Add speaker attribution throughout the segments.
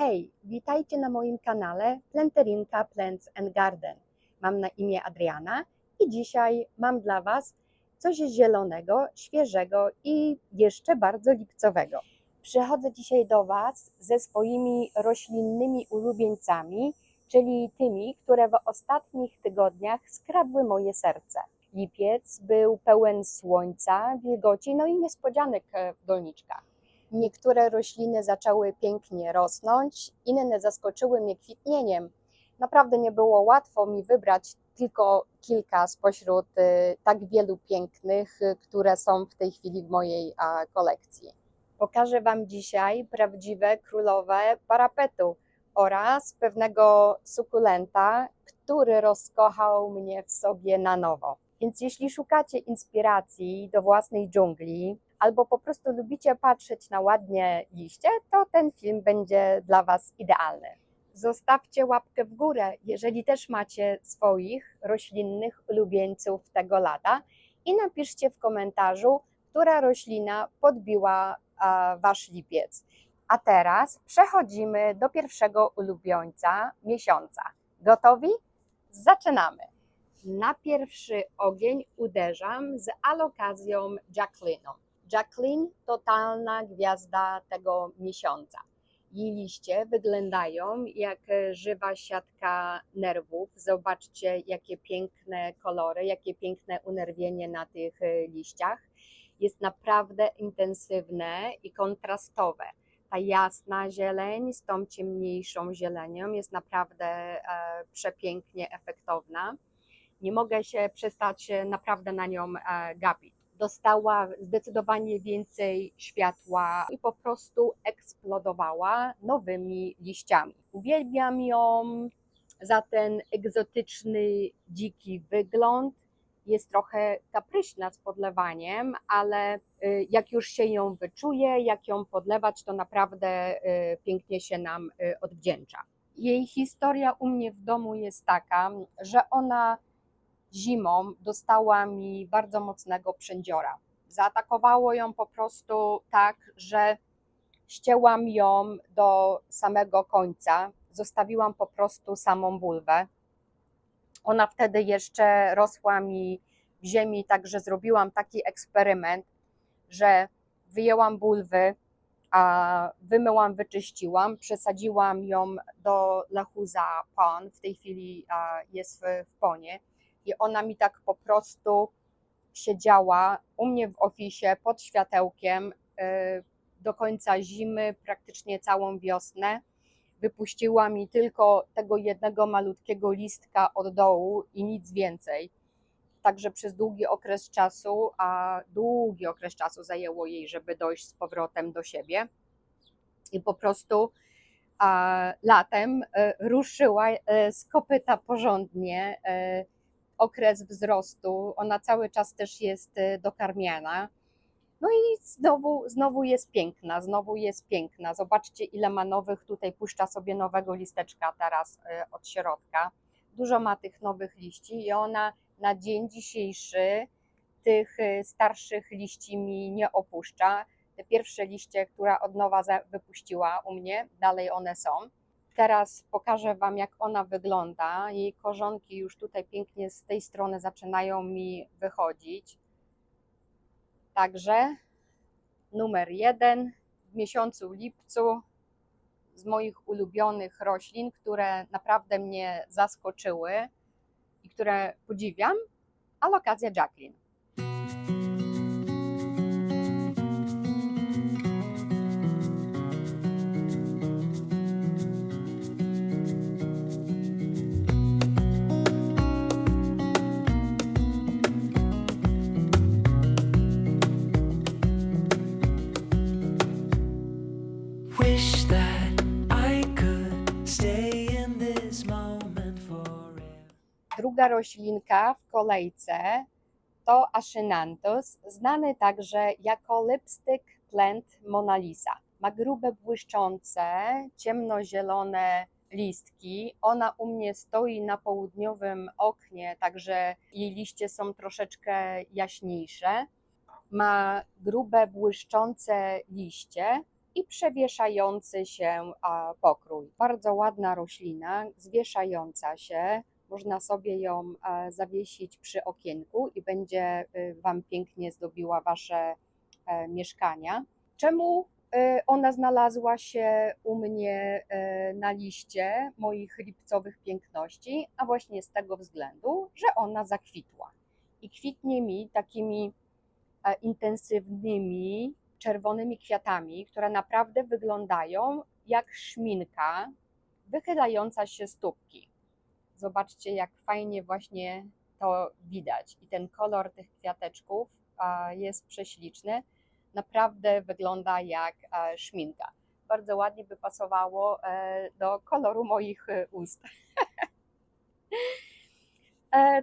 Speaker 1: Hej, witajcie na moim kanale Planterinka Plants and Garden. Mam na imię Adriana i dzisiaj mam dla Was coś zielonego, świeżego i jeszcze bardzo lipcowego. Przychodzę dzisiaj do Was ze swoimi roślinnymi ulubieńcami, czyli tymi, które w ostatnich tygodniach skradły moje serce. Lipiec był pełen słońca, wilgoci, no i niespodzianek w dolniczkach. Niektóre rośliny zaczęły pięknie rosnąć, inne zaskoczyły mnie kwitnieniem. Naprawdę nie było łatwo mi wybrać tylko kilka spośród y, tak wielu pięknych, y, które są w tej chwili w mojej kolekcji. Pokażę Wam dzisiaj prawdziwe królowe parapetu oraz pewnego sukulenta, który rozkochał mnie w sobie na nowo. Więc jeśli szukacie inspiracji do własnej dżungli, albo po prostu lubicie patrzeć na ładnie liście, to ten film będzie dla Was idealny. Zostawcie łapkę w górę, jeżeli też macie swoich roślinnych ulubieńców tego lata i napiszcie w komentarzu, która roślina podbiła Wasz lipiec. A teraz przechodzimy do pierwszego ulubieńca miesiąca. Gotowi? Zaczynamy! Na pierwszy ogień uderzam z alokazją Jacqueline'ą. Jacqueline totalna gwiazda tego miesiąca. Jej liście wyglądają jak żywa siatka nerwów. Zobaczcie, jakie piękne kolory, jakie piękne unerwienie na tych e, liściach. Jest naprawdę intensywne i kontrastowe. Ta jasna zieleń z tą ciemniejszą zielenią jest naprawdę e, przepięknie efektowna. Nie mogę się przestać e, naprawdę na nią e, gapić dostała zdecydowanie więcej światła i po prostu eksplodowała nowymi liściami. Uwielbiam ją za ten egzotyczny, dziki wygląd. Jest trochę kapryśna z podlewaniem, ale y, jak już się ją wyczuje, jak ją podlewać, to naprawdę y, pięknie się nam y, odwdzięcza. Jej historia u mnie w domu jest taka, że ona zimą dostała mi bardzo mocnego przędziora. Zaatakowało ją po prostu tak, że ścięłam ją do samego końca, zostawiłam po prostu samą bulwę. Ona wtedy jeszcze rosła mi w ziemi, także zrobiłam taki eksperyment, że wyjęłam bulwy, a wymyłam, wyczyściłam, przesadziłam ją do Lechuza Pon, w tej chwili jest w Ponie i ona mi tak po prostu siedziała u mnie w ofisie pod światełkiem y, do końca zimy, praktycznie całą wiosnę. Wypuściła mi tylko tego jednego malutkiego listka od dołu i nic więcej. Także przez długi okres czasu, a długi okres czasu zajęło jej, żeby dojść z powrotem do siebie. I po prostu a, latem y, ruszyła y, z kopyta porządnie okres wzrostu, ona cały czas też jest y, dokarmiana. No i znowu, znowu jest piękna, znowu jest piękna. Zobaczcie, ile ma nowych, tutaj puszcza sobie nowego listeczka teraz y, od środka. Dużo ma tych nowych liści i ona na dzień dzisiejszy tych y, starszych liści mi nie opuszcza. Te pierwsze liście, która od nowa wypuściła u mnie, dalej one są. Teraz pokażę Wam, jak ona wygląda. Jej korzonki już tutaj pięknie z tej strony zaczynają mi wychodzić. Także numer jeden w miesiącu lipcu z moich ulubionych roślin, które naprawdę mnie zaskoczyły i które podziwiam, alokazja Jacqueline. Druga roślinka w kolejce to Ashynanthus, znany także jako lipstick plant Mona Lisa. Ma grube, błyszczące, ciemnozielone listki. Ona u mnie stoi na południowym oknie, także jej liście są troszeczkę jaśniejsze. Ma grube, błyszczące liście, i przewieszający się pokrój. Bardzo ładna roślina, zwieszająca się. Można sobie ją e, zawiesić przy okienku i będzie y, Wam pięknie zdobiła Wasze e, mieszkania. Czemu e, ona znalazła się u mnie e, na liście moich lipcowych piękności? A właśnie z tego względu, że ona zakwitła. I kwitnie mi takimi intensywnymi, czerwonymi kwiatami, które naprawdę wyglądają jak szminka wychylająca się stópki. Zobaczcie, jak fajnie właśnie to widać. I ten kolor tych kwiateczków jest prześliczny. Naprawdę wygląda jak e, szminka. Bardzo ładnie by pasowało e, do koloru moich e, ust.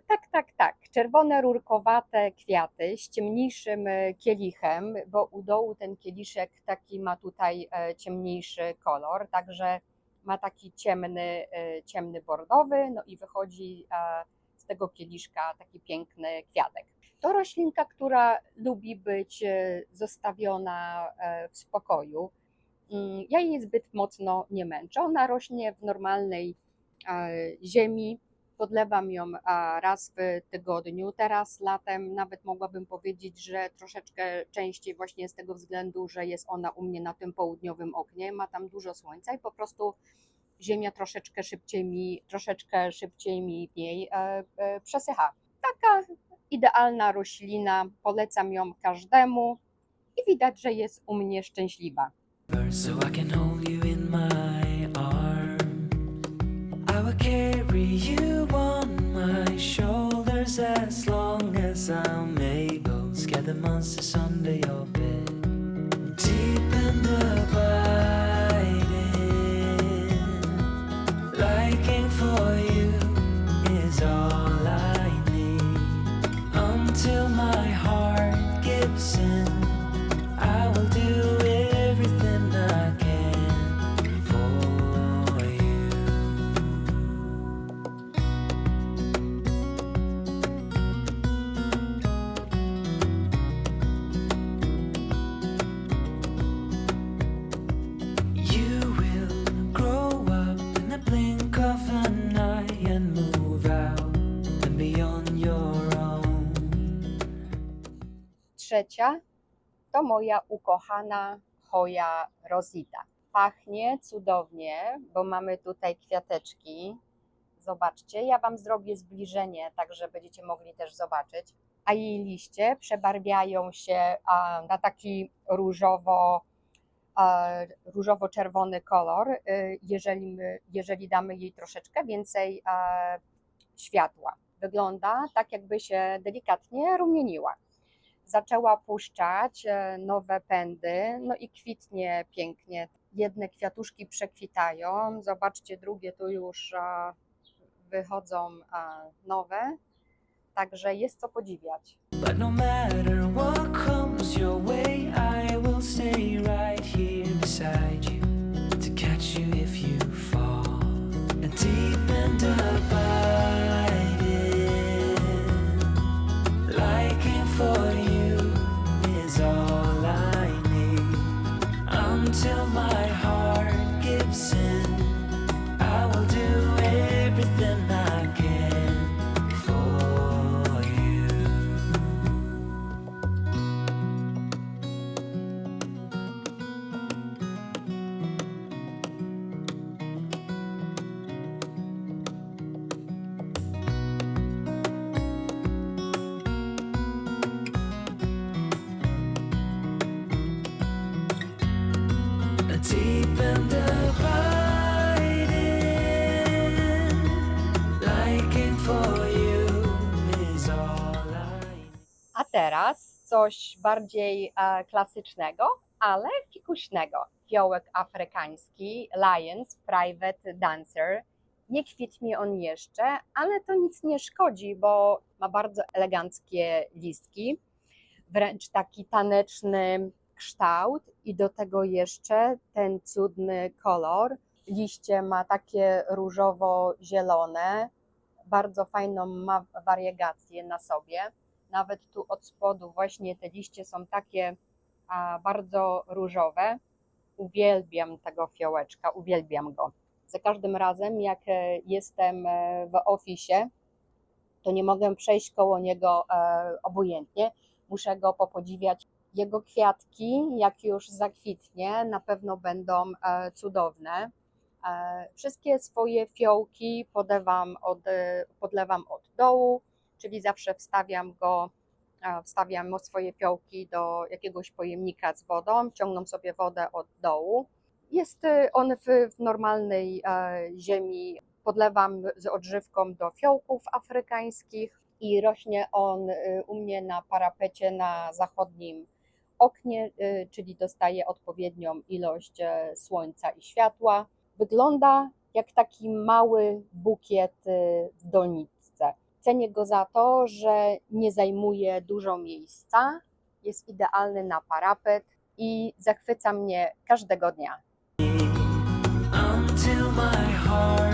Speaker 1: Tak, tak, tak. Czerwone rurkowate kwiaty z ciemniejszym kielichem, bo u dołu ten kieliszek taki ma tutaj ciemniejszy kolor, także ma taki ciemny, e, ciemny bordowy, no i wychodzi e, z tego kieliszka taki piękny kwiatek. To roślinka, która lubi być e, zostawiona w spokoju. Mm, Ja jej zbyt mocno nie męczę. Ona rośnie w normalnej ziemi. Podlewam ją raz w tygodniu. Teraz latem nawet mogłabym powiedzieć, że troszeczkę częściej właśnie z tego względu, że jest ona u mnie na tym południowym oknie. Ma tam dużo słońca i po prostu ziemia troszeczkę szybciej mi, troszeczkę szybciej mi w niej e, e, przesycha. Taka idealna roślina, polecam ją każdemu i widać, że jest u mnie szczęśliwa.
Speaker 2: so as long as I'm able. Scare the monsters under your
Speaker 1: Trzecia to moja ukochana choja rosita. Pachnie cudownie, bo mamy tutaj kwiateczki. Zobaczcie, ja Wam zrobię zbliżenie, tak że będziecie mogli też zobaczyć. A jej liście przebarwiają się na taki różowo, różowo-czerwony kolor, y, jeżeli, my, jeżeli damy jej troszeczkę więcej światła. Wygląda tak, jakby się delikatnie rumieniła zaczęła puszczać e, nowe pędy, no i kwitnie pięknie. Jedne kwiatuszki przekwitają, zobaczcie, drugie tu już e, wychodzą e, nowe, także jest co podziwiać.
Speaker 2: But no matter what comes your way, I will stay right here beside you
Speaker 1: teraz coś bardziej e, klasycznego, ale fikuśnego. Fiołek afrykański, Lions Private Dancer. Nie kwitnie on jeszcze, ale to nic nie szkodzi, bo ma bardzo eleganckie listki, wręcz taki taneczny kształt i do tego jeszcze ten cudny kolor. Liście ma takie różowo-zielone, bardzo fajną ma wariegację na sobie. Nawet tu od spodu właśnie te liście są takie a, bardzo różowe. uwielbiam tego fiołeczka, uwielbiam go. Za każdym razem, jak e, jestem e, w ofisie, to nie mogę przejść koło niego e, obojętnie. Muszę go popodziwiać. Jego kwiatki, jak już zakwitnie, na pewno będą cudowne. Wszystkie swoje fiołki podewam od, podlewam od dołu, czyli zawsze wstawiam go, wstawiam swoje fiołki do jakiegoś pojemnika z wodą, ciągną sobie wodę od dołu. Jest e, on w, w normalnej ziemi. Podlewam z odżywką do fiołków afrykańskich i rośnie on e, u mnie na parapecie na zachodnim oknie, e, czyli dostaje odpowiednią ilość e, słońca i światła. Wygląda jak taki mały bukiet w doniczce. Cenię go za to, że nie zajmuje dużo miejsca, jest idealny na parapet i zachwyca mnie każdego dnia.
Speaker 2: until my heart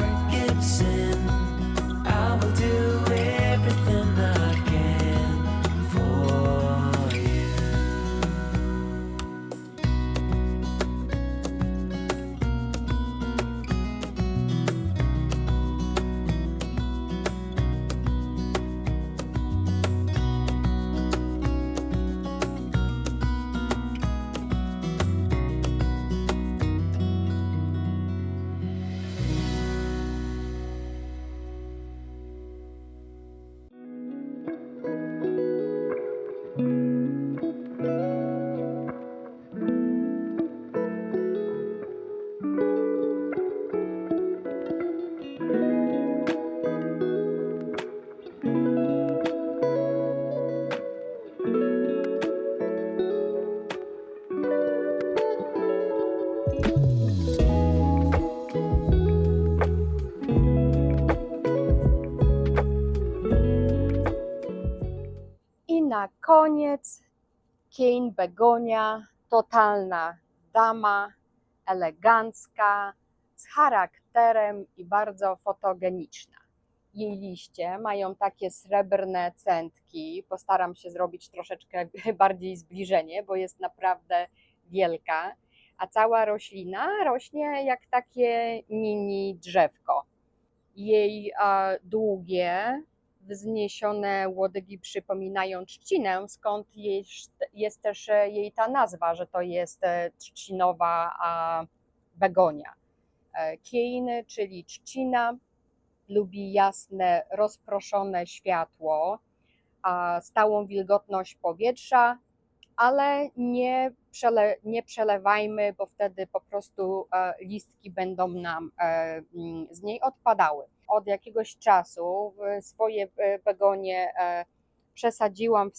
Speaker 1: Kane Begonia, totalna dama, elegancka, z charakterem i bardzo fotogeniczna. Jej liście mają takie srebrne centki. Postaram się zrobić troszeczkę bardziej zbliżenie, bo jest naprawdę wielka. A cała roślina rośnie jak takie mini drzewko. Jej długie, wzniesione łodygi przypominają trzcinę, skąd jej, jest też e, jej ta nazwa, że to jest e, trzcinowa a, begonia. E, Kane, czyli trzcina, lubi jasne, rozproszone światło, a stałą wilgotność powietrza, ale nie, przele, nie przelewajmy, bo wtedy po prostu listki będą nam mm, z niej odpadały. Od jakiegoś czasu swoje e, begonie e, przesadziłam w,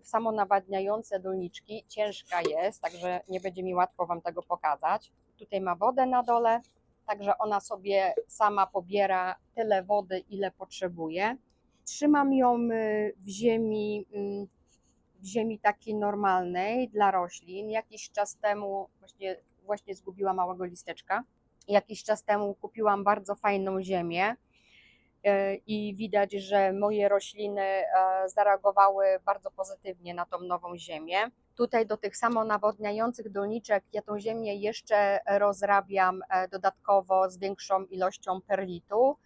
Speaker 1: w samonawadniające doniczki. Ciężka jest, także nie będzie mi łatwo Wam tego pokazać. Tutaj ma wodę na dole, także ona sobie sama pobiera tyle wody, ile potrzebuje. Trzymam ją y, w ziemi, mm, w ziemi takiej normalnej dla roślin. Jakiś czas temu właśnie, właśnie zgubiłam małego listeczka. Jakiś czas temu kupiłam bardzo fajną ziemię e, i widać, że moje rośliny e, zareagowały bardzo pozytywnie na tą nową ziemię. Tutaj do tych samonawodniających doniczek ja tą ziemię jeszcze rozrabiam e, dodatkowo z większą ilością perlitu,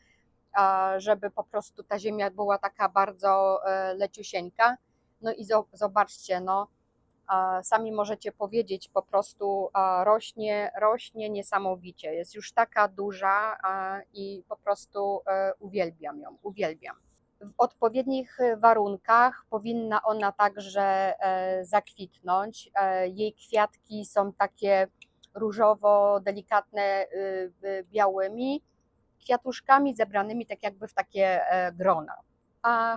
Speaker 1: żeby po prostu ta ziemia była taka bardzo leciusieńka. No i zo- zobaczcie, no, sami możecie powiedzieć, po prostu rośnie, rośnie niesamowicie. Jest już taka duża i po prostu e, uwielbiam ją, uwielbiam. W odpowiednich warunkach powinna ona także e, zakwitnąć. E, Jej kwiatki są takie różowo, delikatne, y, białymi kwiatuszkami zebranymi tak jakby w takie grona.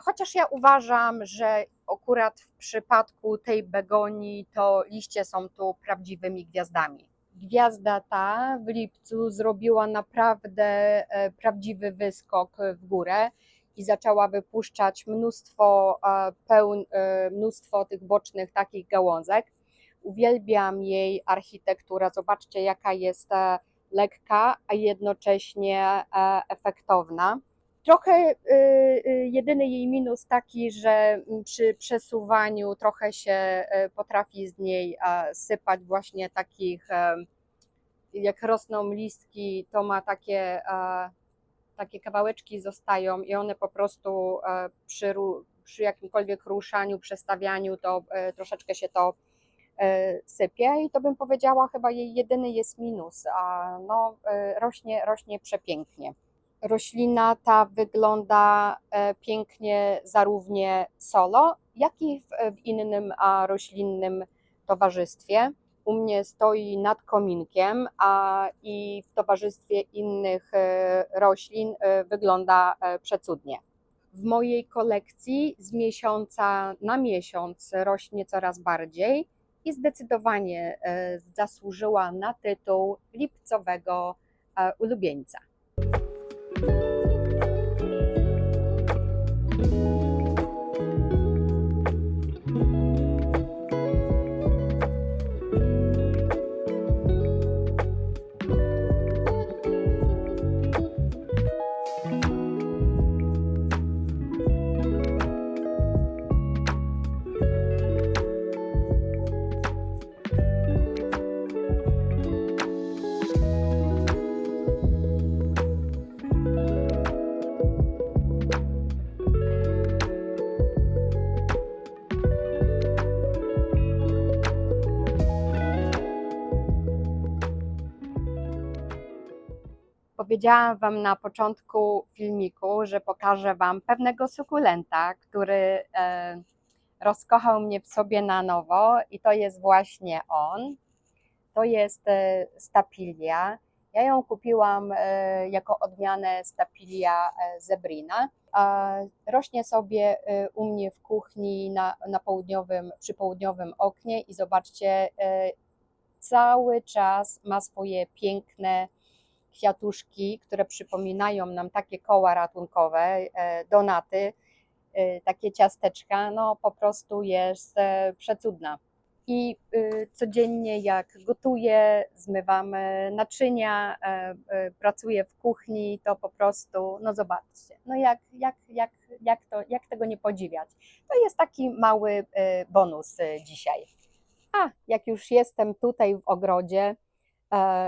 Speaker 1: Chociaż ja uważam, że akurat w przypadku tej begonii to liście są tu prawdziwymi gwiazdami. Gwiazda ta w lipcu zrobiła naprawdę e, prawdziwy wyskok w górę i zaczęła wypuszczać mnóstwo, e, pełn, e, mnóstwo tych bocznych takich gałązek. Uwielbiam jej architekturę. Zobaczcie, jaka jest lekka, a jednocześnie efektowna. Trochę y, y, jedyny jej minus taki, że przy przesuwaniu trochę się y, potrafi z niej sypać właśnie takich, e, jak rosną listki, to ma takie, e, takie kawałeczki zostają i one po prostu e, przy, przy jakimkolwiek ruszaniu, przestawianiu, to troszeczkę się to sypie i to bym powiedziała chyba jej jedyny jest minus, a no rośnie, rośnie przepięknie. Roślina ta wygląda e, pięknie zarówno solo, jak i w, innym a, roślinnym towarzystwie. U mnie stoi nad kominkiem, a i w towarzystwie innych e, roślin e, wygląda przecudnie. W mojej kolekcji z miesiąca na miesiąc rośnie coraz bardziej i zdecydowanie zasłużyła na tytuł lipcowego e, ulubieńca. Powiedziałam Wam na początku filmiku, że pokażę Wam pewnego sukulenta, który e, rozkochał mnie w sobie na nowo i to jest właśnie on. To jest e, stapilia. Ja ją kupiłam e, jako odmianę stapilia zebrina. Rośnie sobie u mnie w kuchni na, na południowym, przy południowym oknie i zobaczcie, cały czas ma swoje piękne kwiatuszki, które przypominają nam takie koła ratunkowe, e, donaty, e, takie ciasteczka, no po prostu jest e, przecudna. I y, codziennie jak gotuję, zmywam naczynia, pracuję w kuchni, to po prostu, no zobaczcie, no jak, jak, jak, jak, to, jak tego nie podziwiać. To jest taki mały bonus dzisiaj. A jak już jestem tutaj w ogrodzie,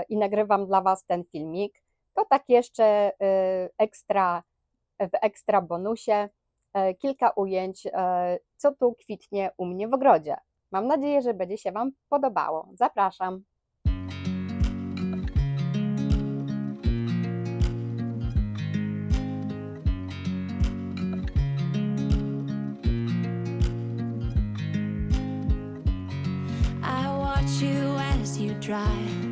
Speaker 1: i nagrywam dla Was ten filmik, to tak jeszcze e, ekstra, w ekstra bonusie e, kilka ujęć, e, co tu kwitnie u mnie w ogrodzie. Mam nadzieję, że będzie się Wam podobało. Zapraszam.
Speaker 3: You drive.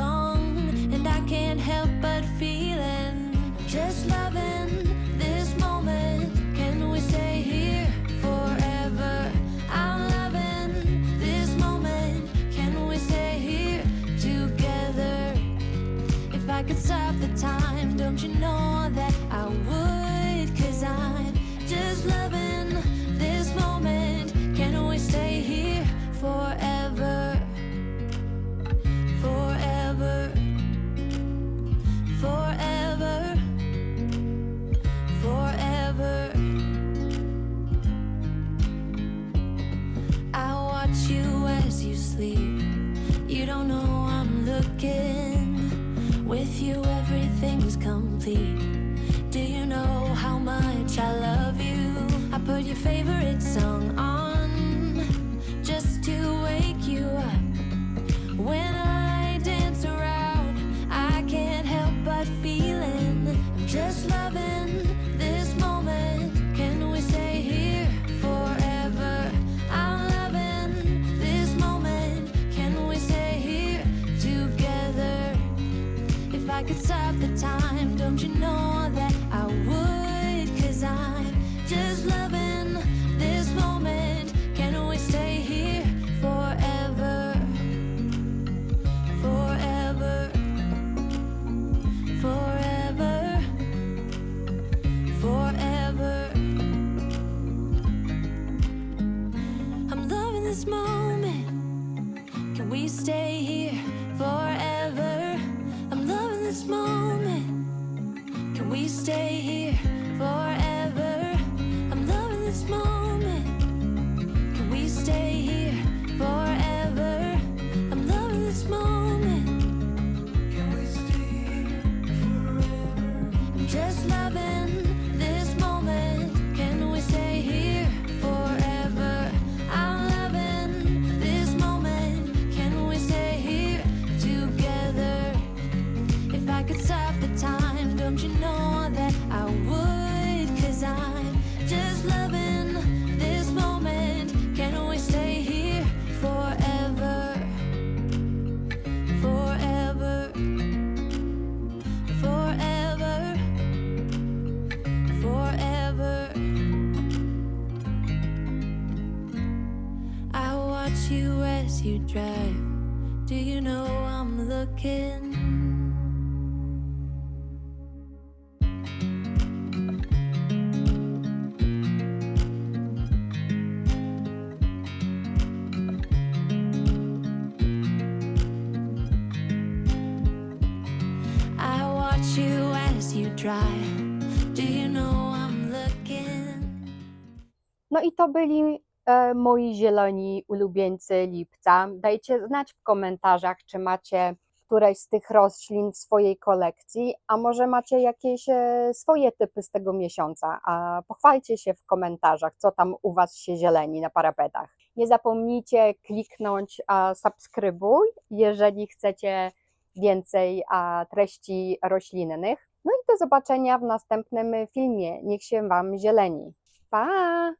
Speaker 3: Could stop the time, forever could stop the time, don't you know that I would? Cause I'm just loving this moment. Can we stay here forever? Forever. Forever. Forever. I watch you as you drive. Do you know I'm looking?
Speaker 1: No i to byli e, moi zieloni ulubieńcy lipca. Dajcie znać w komentarzach, czy macie któreś z tych roślin w swojej kolekcji, a może macie jakieś e, swoje typy z tego miesiąca. A pochwalcie się w komentarzach, co tam u Was się zieleni na parapetach. Nie zapomnijcie kliknąć a, subskrybuj, jeżeli chcecie więcej a, treści roślinnych. No i do zobaczenia w następnym filmie. Niech się Wam zieleni. Pa!